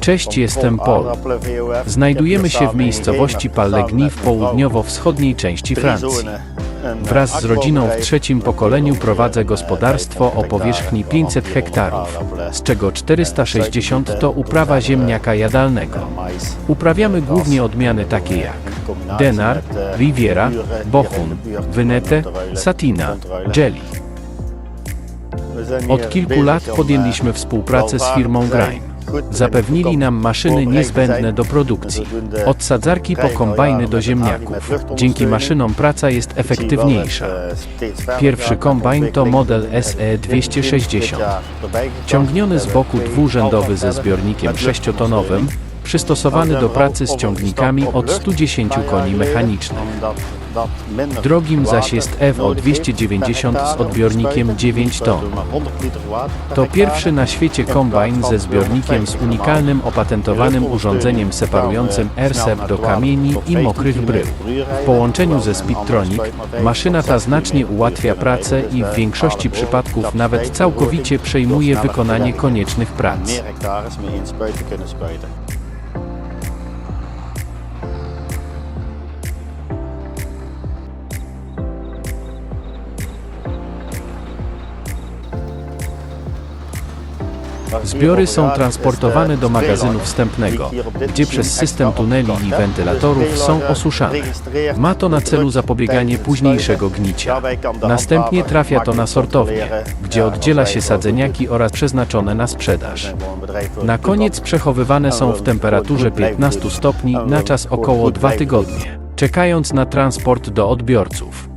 Cześć, jestem Paul. Znajdujemy się w miejscowości Pallegny w południowo-wschodniej części Francji. Wraz z rodziną w trzecim pokoleniu prowadzę gospodarstwo o powierzchni 500 hektarów, z czego 460 to uprawa ziemniaka jadalnego. Uprawiamy głównie odmiany takie jak Denar, Riviera, Bochun, Venete, Satina, Jelly. Od kilku lat podjęliśmy współpracę z firmą Grime. Zapewnili nam maszyny niezbędne do produkcji. Od sadzarki po kombajny do ziemniaków. Dzięki maszynom praca jest efektywniejsza. Pierwszy kombajn to model E SE 260. Ciągniony z boku dwurzędowy ze zbiornikiem sześciotonowym, przystosowany do pracy z ciągnikami od 110 koni mechanicznych. Drogim zaś jest FO 290 z odbiornikiem 9 ton. To pierwszy na świecie kombajn ze zbiornikiem z unikalnym opatentowanym urządzeniem separującym AirSep do kamieni i mokrych brył. W połączeniu ze Speedtronic maszyna ta znacznie ułatwia pracę i w większości przypadków nawet całkowicie przejmuje wykonanie koniecznych prac. Zbiory są transportowane do magazynu wstępnego, gdzie przez system tuneli i wentylatorów są osuszane. Ma to na celu zapobieganie późniejszego gnicia. Następnie trafia to na sortownię, gdzie oddziela się sadzeniaki oraz przeznaczone na sprzedaż. Na koniec przechowywane są w temperaturze 15 stopni na czas około 2 tygodnie, czekając na transport do odbiorców.